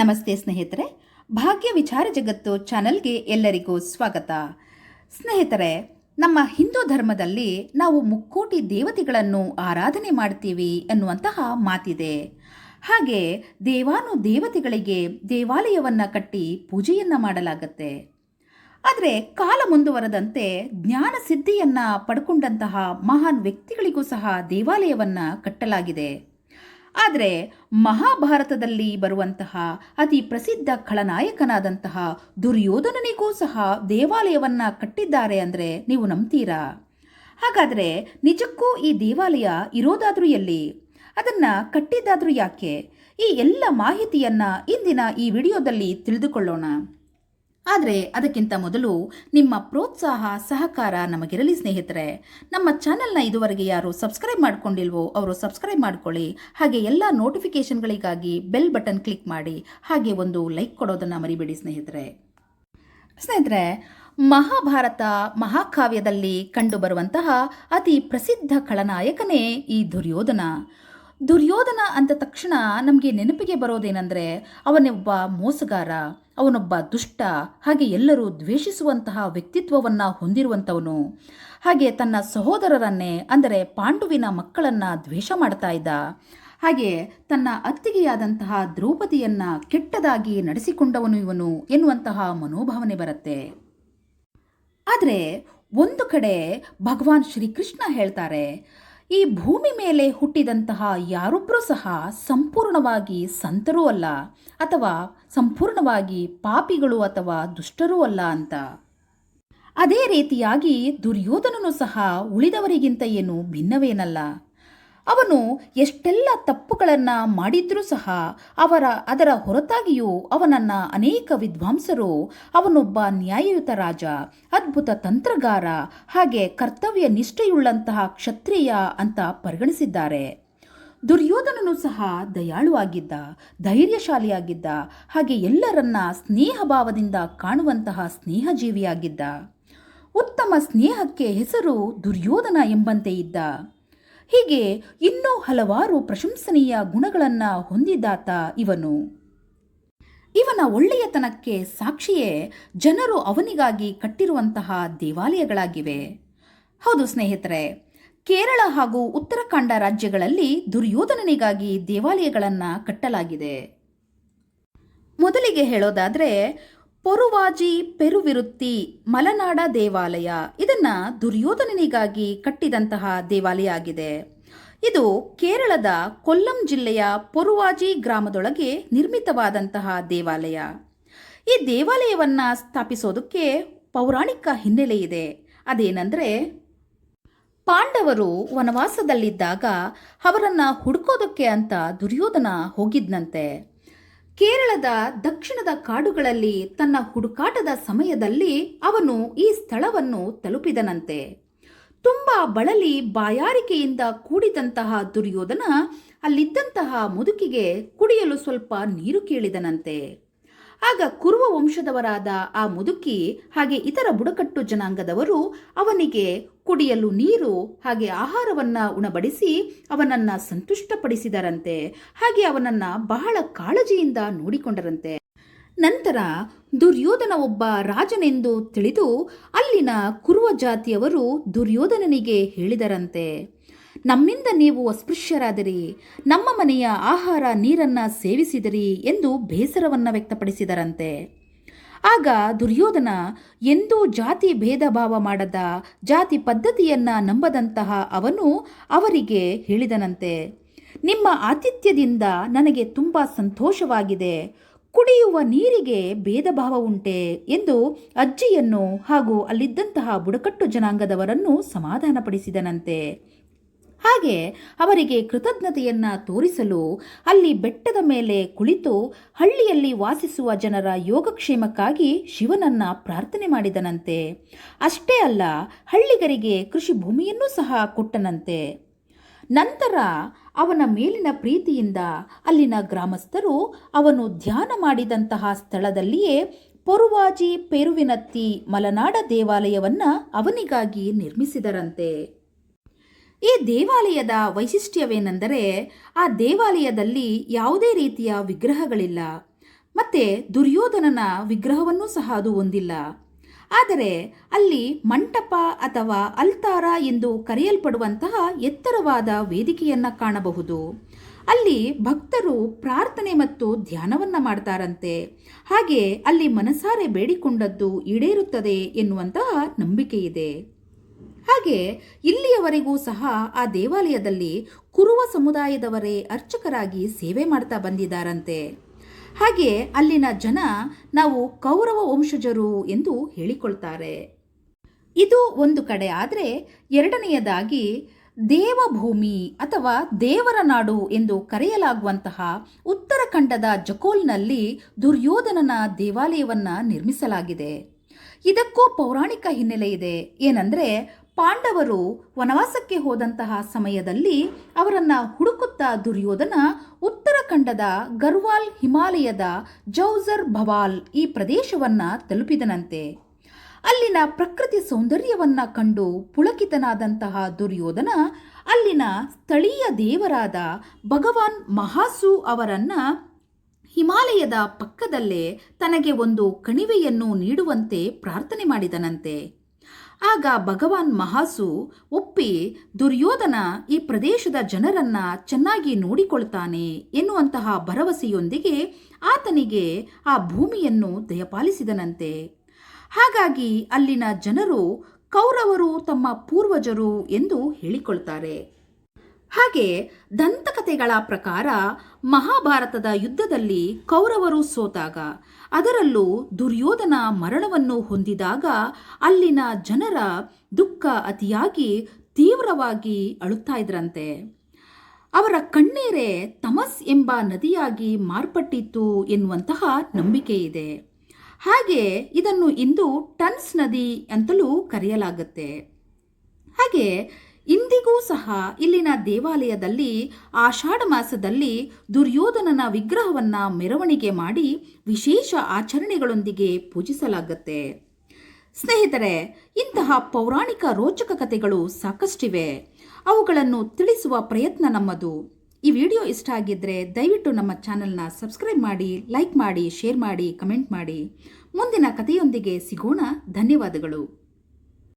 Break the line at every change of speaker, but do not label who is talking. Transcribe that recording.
ನಮಸ್ತೆ ಸ್ನೇಹಿತರೆ, ಭಾಗ್ಯ ವಿಚಾರ ಜಗತ್ತು ಚಾನಲ್ಗೆ ಎಲ್ಲರಿಗೂ ಸ್ವಾಗತ. ಸ್ನೇಹಿತರೆ, ನಮ್ಮ ಹಿಂದೂ ಧರ್ಮದಲ್ಲಿ ನಾವು ಮುಕ್ಕೋಟಿ ದೇವತೆಗಳನ್ನು ಆರಾಧನೆ ಮಾಡ್ತೀವಿ ಅನ್ನುವಂತಹ ಮಾತಿದೆ. ಹಾಗೆ ದೇವಾನು ದೇವತೆಗಳಿಗೆ ದೇವಾಲಯವನ್ನು ಕಟ್ಟಿ ಪೂಜೆಯನ್ನು ಮಾಡಲಾಗತ್ತೆ. ಆದರೆ ಕಾಲ ಮುಂದುವರೆದಂತೆ ಜ್ಞಾನ ಸಿದ್ಧಿಯನ್ನ ಪಡ್ಕೊಂಡಂತಹ ಮಹಾನ್ ವ್ಯಕ್ತಿಗಳಿಗೂ ಸಹ ದೇವಾಲಯವನ್ನು ಕಟ್ಟಲಾಗಿದೆ. ಆದರೆ ಮಹಾಭಾರತದಲ್ಲಿ ಬರುವಂತಹ ಅತಿ ಪ್ರಸಿದ್ಧ ಖಳನಾಯಕನಾದಂತಹ ದುರ್ಯೋಧನನಿಗೂ ಸಹ ದೇವಾಲಯವನ್ನು ಕಟ್ಟಿದ್ದಾರೆ ಅಂದರೆ ನೀವು ನಂಬ್ತೀರಾ? ಹಾಗಾದರೆ ನಿಜಕ್ಕೂ ಈ ದೇವಾಲಯ ಇರೋದಾದ್ರೂ ಎಲ್ಲಿ? ಅದನ್ನು ಕಟ್ಟಿದ್ದಾದರೂ ಯಾಕೆ? ಈ ಎಲ್ಲ ಮಾಹಿತಿಯನ್ನು ಇಂದಿನ ಈ ವಿಡಿಯೋದಲ್ಲಿ ತಿಳಿದುಕೊಳ್ಳೋಣ. ಆದರೆ ಅದಕ್ಕಿಂತ ಮೊದಲು ನಿಮ್ಮ ಪ್ರೋತ್ಸಾಹ, ಸಹಕಾರ ನಮಗಿರಲಿ ಸ್ನೇಹಿತರೆ. ನಮ್ಮ ಚಾನೆಲ್ನ ಇದುವರೆಗೆ ಯಾರು ಸಬ್ಸ್ಕ್ರೈಬ್ ಮಾಡ್ಕೊಂಡಿಲ್ವೋ ಅವರು ಸಬ್ಸ್ಕ್ರೈಬ್ ಮಾಡ್ಕೊಳ್ಳಿ. ಹಾಗೆ ಎಲ್ಲ ನೋಟಿಫಿಕೇಷನ್ಗಳಿಗಾಗಿ ಬೆಲ್ ಬಟನ್ ಕ್ಲಿಕ್ ಮಾಡಿ. ಹಾಗೆ ಒಂದು ಲೈಕ್ ಕೊಡೋದನ್ನು ಮರಿಬೇಡಿ ಸ್ನೇಹಿತರೆ. ಸ್ನೇಹಿತರೆ, ಮಹಾಭಾರತ ಮಹಾಕಾವ್ಯದಲ್ಲಿ ಕಂಡುಬರುವಂತಹ ಅತಿ ಪ್ರಸಿದ್ಧ ಖಳನಾಯಕನೇ ಈ ದುರ್ಯೋಧನ. ದುರ್ಯೋಧನ ಅಂದ ತಕ್ಷಣ ನಮಗೆ ನೆನಪಿಗೆ ಬರೋದೇನೆಂದರೆ, ಅವನೊಬ್ಬ ಮೋಸಗಾರ, ಅವನೊಬ್ಬ ದುಷ್ಟ, ಹಾಗೆ ಎಲ್ಲರೂ ದ್ವೇಷಿಸುವಂತಹ ವ್ಯಕ್ತಿತ್ವವನ್ನು ಹೊಂದಿರುವಂಥವನು ಹಾಗೆ ತನ್ನ ಸಹೋದರರನ್ನೇ, ಅಂದರೆ ಪಾಂಡುವಿನ ಮಕ್ಕಳನ್ನು ದ್ವೇಷ ಮಾಡ್ತಾ ಇದ್ದ. ಹಾಗೆ ತನ್ನ ಅತ್ತಿಗೆಯಾದಂತಹ ದ್ರೌಪದಿಯನ್ನ ಕೆಟ್ಟದಾಗಿ ನಡೆಸಿಕೊಂಡವನು ಇವನು ಎನ್ನುವಂತಹ ಮನೋಭಾವನೆ ಬರುತ್ತೆ. ಆದರೆ ಒಂದು ಕಡೆ ಭಗವಾನ್ ಶ್ರೀಕೃಷ್ಣ ಹೇಳ್ತಾರೆ ಈ ಭೂಮಿ ಮೇಲೆ ಹುಟ್ಟಿದಂತಹ ಯಾರೊಬ್ಬರೂ ಸಹ ಸಂಪೂರ್ಣವಾಗಿ ಸಂತರೂ ಅಲ್ಲ ಅಥವಾ ಸಂಪೂರ್ಣವಾಗಿ ಪಾಪಿಗಳು ಅಥವಾ ದುಷ್ಟರೂ ಅಲ್ಲ ಅಂತ. ಅದೇ ರೀತಿಯಾಗಿ ದುರ್ಯೋಧನನು ಸಹ ಉಳಿದವರಿಗಿಂತ ಏನು ಭಿನ್ನವೇನಲ್ಲ. ಅವನು ಎಷ್ಟೆಲ್ಲ ತಪ್ಪುಗಳನ್ನು ಮಾಡಿದ್ರೂ ಸಹ ಅವರ, ಅದರ ಹೊರತಾಗಿಯೂ ಅವನನ್ನು ಅನೇಕ ವಿದ್ವಾಂಸರು, ಅವನೊಬ್ಬ ನ್ಯಾಯಯುತ ರಾಜ, ಅದ್ಭುತ ತಂತ್ರಗಾರ, ಹಾಗೆ ಕರ್ತವ್ಯ ನಿಷ್ಠೆಯುಳ್ಳಂತಹ ಕ್ಷತ್ರಿಯ ಅಂತ ಪರಿಗಣಿಸಿದ್ದಾರೆ. ದುರ್ಯೋಧನನು ಸಹ ದಯಾಳು ಆಗಿದ್ದ ಧೈರ್ಯಶಾಲಿಯಾಗಿದ್ದ, ಹಾಗೆ ಎಲ್ಲರನ್ನ ಸ್ನೇಹ ಭಾವದಿಂದ ಕಾಣುವಂತಹ ಸ್ನೇಹಜೀವಿಯಾಗಿದ್ದ. ಉತ್ತಮ ಸ್ನೇಹಕ್ಕೆ ಹೆಸರು ದುರ್ಯೋಧನ ಎಂಬಂತೆ ಇದ್ದ. ಹೀಗೆ ಇನ್ನೂ ಹಲವಾರು ಪ್ರಶಂಸನೀಯ ಗುಣಗಳನ್ನು ಹೊಂದಿದ್ದಾತ ಇವನು. ಇವನ ಒಳ್ಳೆಯತನಕ್ಕೆ ಸಾಕ್ಷಿಯೇ ಜನರು ಅವನಿಗಾಗಿ ಕಟ್ಟಿರುವಂತಹ ದೇವಾಲಯಗಳಾಗಿವೆ. ಹೌದು ಸ್ನೇಹಿತರೆ, ಕೇರಳ ಹಾಗೂ ಉತ್ತರಾಖಂಡ ರಾಜ್ಯಗಳಲ್ಲಿ ದುರ್ಯೋಧನನಿಗಾಗಿ ದೇವಾಲಯಗಳನ್ನು ಕಟ್ಟಲಾಗಿದೆ. ಮೊದಲಿಗೆ ಹೇಳೋದಾದ್ರೆ ಪೊರುವಾಜಿ ಪೆರುವಿರುತ್ತಿ ಮಲೆನಾಡ ದೇವಾಲಯ. ಇದನ್ನ ದುರ್ಯೋಧನನಿಗಾಗಿ ಕಟ್ಟಿದಂತಹ ದೇವಾಲಯ ಆಗಿದೆ. ಇದು ಕೇರಳದ ಕೊಲ್ಲಂ ಜಿಲ್ಲೆಯ ಪೊರುವಾಜಿ ಗ್ರಾಮದೊಳಗೆ ನಿರ್ಮಿತವಾದಂತಹ ದೇವಾಲಯ. ಈ ದೇವಾಲಯವನ್ನ ಸ್ಥಾಪಿಸೋದಕ್ಕೆ ಪೌರಾಣಿಕ ಹಿನ್ನೆಲೆ ಇದೆ. ಅದೇನೆಂದರೆ, ಪಾಂಡವರು ವನವಾಸದಲ್ಲಿದ್ದಾಗ ಅವರನ್ನು ಹುಡುಕೋದಕ್ಕೆ ಅಂತ ದುರ್ಯೋಧನ ಹೋಗಿದ್ನಂತೆ. ಕೇರಳದ ದಕ್ಷಿಣದ ಕಾಡುಗಳಲ್ಲಿ ತನ್ನ ಹುಡುಕಾಟದ ಸಮಯದಲ್ಲಿ ಅವನು ಈ ಸ್ಥಳವನ್ನು ತಲುಪಿದನಂತೆ. ತುಂಬ ಬಳಲಿ ಬಾಯಾರಿಕೆಯಿಂದ ಕೂಡಿದಂತಹ ದುರ್ಯೋಧನ ಅಲ್ಲಿದ್ದಂತಹ ಮುದುಕಿಗೆ ಕುಡಿಯಲು ಸ್ವಲ್ಪ ನೀರು ಕೇಳಿದನಂತೆ. ಆಗ ಕುರುವ ವಂಶದವರಾದ ಆ ಮುದುಕಿ ಹಾಗೆ ಇತರ ಬುಡಕಟ್ಟು ಜನಾಂಗದವರು ಅವನಿಗೆ ಕುಡಿಯಲು ನೀರು ಹಾಗೆ ಆಹಾರವನ್ನ ಉಣಬಡಿಸಿ ಅವನನ್ನ ಸಂತುಷ್ಟಪಡಿಸಿದರಂತೆ. ಹಾಗೆ ಅವನನ್ನ ಬಹಳ ಕಾಳಜಿಯಿಂದ ನೋಡಿಕೊಂಡರಂತೆ. ನಂತರ ದುರ್ಯೋಧನ ಒಬ್ಬ ರಾಜನೆಂದು ತಿಳಿದು ಅಲ್ಲಿನ ಕುರುವ ಜಾತಿಯವರು ದುರ್ಯೋಧನನಿಗೆ ಹೇಳಿದರಂತೆ. ನಮ್ಮಿಂದ ನೀವು ಅಸ್ಪೃಶ್ಯರಾದಿರಿ, ನಮ್ಮ ಮನೆಯ ಆಹಾರ ನೀರನ್ನು ಸೇವಿಸಿದಿರಿ ಎಂದು ಬೇಸರವನ್ನು ವ್ಯಕ್ತಪಡಿಸಿದರಂತೆ. ಆಗ ದುರ್ಯೋಧನ ಎಂದೂ ಜಾತಿ ಭೇದ ಭಾವ ಮಾಡದ ಜಾತಿ ಪದ್ಧತಿಯನ್ನ ನಂಬದಂತಹ ಅವನು ಅವರಿಗೆ ಹೇಳಿದನಂತೆ, ನಿಮ್ಮ ಆತಿಥ್ಯದಿಂದ ನನಗೆ ತುಂಬ ಸಂತೋಷವಾಗಿದೆ, ಕುಡಿಯುವ ನೀರಿಗೆ ಭೇದ ಭಾವ ಉಂಟೆ ಎಂದು ಅಜ್ಜಿಯನ್ನು ಹಾಗೂ ಅಲ್ಲಿದ್ದಂತಹ ಬುಡಕಟ್ಟು ಜನಾಂಗದವರನ್ನು ಸಮಾಧಾನಪಡಿಸಿದನಂತೆ. ಹಾಗೆ ಅವರಿಗೆ ಕೃತಜ್ಞತೆಯನ್ನು ತೋರಿಸಲು ಅಲ್ಲಿ ಬೆಟ್ಟದ ಮೇಲೆ ಕುಳಿತು ಹಳ್ಳಿಯಲ್ಲಿ ವಾಸಿಸುವ ಜನರ ಯೋಗಕ್ಷೇಮಕ್ಕಾಗಿ ಶಿವನನ್ನ ಪ್ರಾರ್ಥನೆ ಮಾಡಿದನಂತೆ. ಅಷ್ಟೇ ಅಲ್ಲ, ಹಳ್ಳಿಗರಿಗೆ ಕೃಷಿ ಭೂಮಿಯನ್ನೂ ಸಹ ಕೊಟ್ಟನಂತೆ. ನಂತರ ಅವನ ಮೇಲಿನ ಪ್ರೀತಿಯಿಂದ ಅಲ್ಲಿನ ಗ್ರಾಮಸ್ಥರು ಅವನು ಧ್ಯಾನ ಮಾಡಿದಂತಹ ಸ್ಥಳದಲ್ಲಿಯೇ ಪೊರುವಾಜಿ ಪೆರುವಿನತ್ತಿ ಮಲನಾಡ ದೇವಾಲಯವನ್ನ ಅವನಿಗಾಗಿ ನಿರ್ಮಿಸಿದರಂತೆ. ಈ ದೇವಾಲಯದ ವೈಶಿಷ್ಟ್ಯವೇನೆಂದರೆ ಆ ದೇವಾಲಯದಲ್ಲಿ ಯಾವುದೇ ರೀತಿಯ ವಿಗ್ರಹಗಳಿಲ್ಲ. ಮತ್ತೆ ದುರ್ಯೋಧನನ ವಿಗ್ರಹವನ್ನೂ ಸಹ ಅದು ಹೊಂದಿಲ್ಲ. ಆದರೆ ಅಲ್ಲಿ ಮಂಟಪ ಅಥವಾ ಅಲ್ತಾರ ಎಂದು ಕರೆಯಲ್ಪಡುವಂತಹ ಎತ್ತರವಾದ ವೇದಿಕೆಯನ್ನ ಕಾಣಬಹುದು. ಅಲ್ಲಿ ಭಕ್ತರು ಪ್ರಾರ್ಥನೆ ಮತ್ತು ಧ್ಯಾನವನ್ನು ಮಾಡ್ತಾರಂತೆ. ಹಾಗೆ ಅಲ್ಲಿ ಮನಸಾರೆ ಬೇಡಿಕೊಂಡದ್ದು ಈಡೇರುತ್ತದೆ ಎನ್ನುವಂತಹ ನಂಬಿಕೆ ಇದೆ ಹಾಗೆ ಇಲ್ಲಿಯವರೆಗೂ ಸಹ ಆ ದೇವಾಲಯದಲ್ಲಿ ಕುರುವ ಸಮುದಾಯದವರೇ ಅರ್ಚಕರಾಗಿ ಸೇವೆ ಮಾಡ್ತಾ ಬಂದಿದ್ದಾರಂತೆ. ಹಾಗೆ ಅಲ್ಲಿನ ಜನ ನಾವು ಕೌರವ ವಂಶಜರು ಎಂದು ಹೇಳಿಕೊಳ್ತಾರೆ. ಇದು ಒಂದು ಕಡೆ ಆದರೆ ಎರಡನೆಯದಾಗಿ ದೇವಭೂಮಿ ಅಥವಾ ದೇವರ ನಾಡು ಎಂದು ಕರೆಯಲಾಗುವಂತಹ ಉತ್ತರಖಂಡದ ಜಕೋಲ್ನಲ್ಲಿ ದುರ್ಯೋಧನನ ದೇವಾಲಯವನ್ನು ನಿರ್ಮಿಸಲಾಗಿದೆ. ಇದಕ್ಕೂ ಪೌರಾಣಿಕ ಹಿನ್ನೆಲೆ ಇದೆ. ಏನಂದ್ರೆ ಪಾಂಡವರು ವನವಾಸಕ್ಕೆ ಹೋದಂತಹ ಸಮಯದಲ್ಲಿ ಅವರನ್ನು ಹುಡುಕುತ್ತಾ ದುರ್ಯೋಧನ ಉತ್ತರಾಖಂಡದ ಗರ್ವಾಲ್ ಹಿಮಾಲಯದ ಜೌಜರ್ ಭವಾಲ್ ಈ ಪ್ರದೇಶವನ್ನ ತಲುಪಿದನಂತೆ. ಅಲ್ಲಿನ ಪ್ರಕೃತಿ ಸೌಂದರ್ಯವನ್ನ ಕಂಡು ಪುಳಕಿತನಾದಂತಹ ದುರ್ಯೋಧನ ಅಲ್ಲಿನ ಸ್ಥಳೀಯ ದೇವರಾದ ಭಗವಾನ್ ಮಹಾಸು ಅವರನ್ನು ಹಿಮಾಲಯದ ಪಕ್ಕದಲ್ಲೇ ತನಗೆ ಒಂದು ಕಣಿವೆಯನ್ನು ನೀಡುವಂತೆ ಪ್ರಾರ್ಥನೆ ಮಾಡಿದನಂತೆ. ಆಗ ಭಗವಾನ್ ಮಹಾಸು ಒಪ್ಪಿ ದುರ್ಯೋಧನ ಈ ಪ್ರದೇಶದ ಜನರನ್ನ ಚೆನ್ನಾಗಿ ನೋಡಿಕೊಳ್ತಾನೆ ಎನ್ನುವಂತಹ ಭರವಸೆಯೊಂದಿಗೆ ಆತನಿಗೆ ಆ ಭೂಮಿಯನ್ನು ದಯಪಾಲಿಸಿದನಂತೆ. ಹಾಗಾಗಿ ಅಲ್ಲಿನ ಜನರು ಕೌರವರು ತಮ್ಮ ಪೂರ್ವಜರು ಎಂದು ಹೇಳಿಕೊಳ್ತಾರೆ. ಹಾಗೆ ದಂತಕಥೆಗಳ ಪ್ರಕಾರ ಮಹಾಭಾರತದ ಯುದ್ಧದಲ್ಲಿ ಕೌರವರು ಸೋತಾಗ, ಅದರಲ್ಲೂ ದುರ್ಯೋಧನ ಮರಣವನ್ನು ಹೊಂದಿದಾಗ ಅಲ್ಲಿನ ಜನರ ದುಃಖ ಅತಿಯಾಗಿ ತೀವ್ರವಾಗಿ ಅಳುತ್ತಾ ಇದ್ರಂತೆ. ಅವರ ಕಣ್ಣೀರೇ ತಮಸ್ ಎಂಬ ನದಿಯಾಗಿ ಮಾರ್ಪಟ್ಟಿತ್ತು ಎನ್ನುವಂತಹ ನಂಬಿಕೆ ಇದೆ. ಹಾಗೆ ಇದನ್ನು ಇಂದು ಟನ್ಸ್ ನದಿ ಅಂತಲೂ ಕರೆಯಲಾಗುತ್ತೆ. ಹಾಗೆ ಇಂದಿಗೂ ಸಹ ಇಲ್ಲಿನ ದೇವಾಲಯದಲ್ಲಿ ಆಷಾಢ ಮಾಸದಲ್ಲಿ ದುರ್ಯೋಧನನ ವಿಗ್ರಹವನ್ನ ಮೆರವಣಿಗೆ ಮಾಡಿ ವಿಶೇಷ ಆಚರಣೆಗಳೊಂದಿಗೆ ಪೂಜಿಸಲಾಗುತ್ತೆ. ಸ್ನೇಹಿತರೆ, ಇಂತಹ ಪೌರಾಣಿಕ ರೋಚಕ ಕಥೆಗಳು ಸಾಕಷ್ಟಿವೆ. ಅವುಗಳನ್ನು ತಿಳಿಸುವ ಪ್ರಯತ್ನ ನಮ್ಮದು. ಈ ವಿಡಿಯೋ ಇಷ್ಟ ಆಗಿದ್ದರೆ ದಯವಿಟ್ಟು ನಮ್ಮ ಚಾನಲ್ನ ಸಬ್ಸ್ಕ್ರೈಬ್ ಮಾಡಿ, ಲೈಕ್ ಮಾಡಿ, ಶೇರ್ ಮಾಡಿ, ಕಮೆಂಟ್ ಮಾಡಿ. ಮುಂದಿನ ಕಥೆಯೊಂದಿಗೆ ಸಿಗೋಣ. ಧನ್ಯವಾದಗಳು.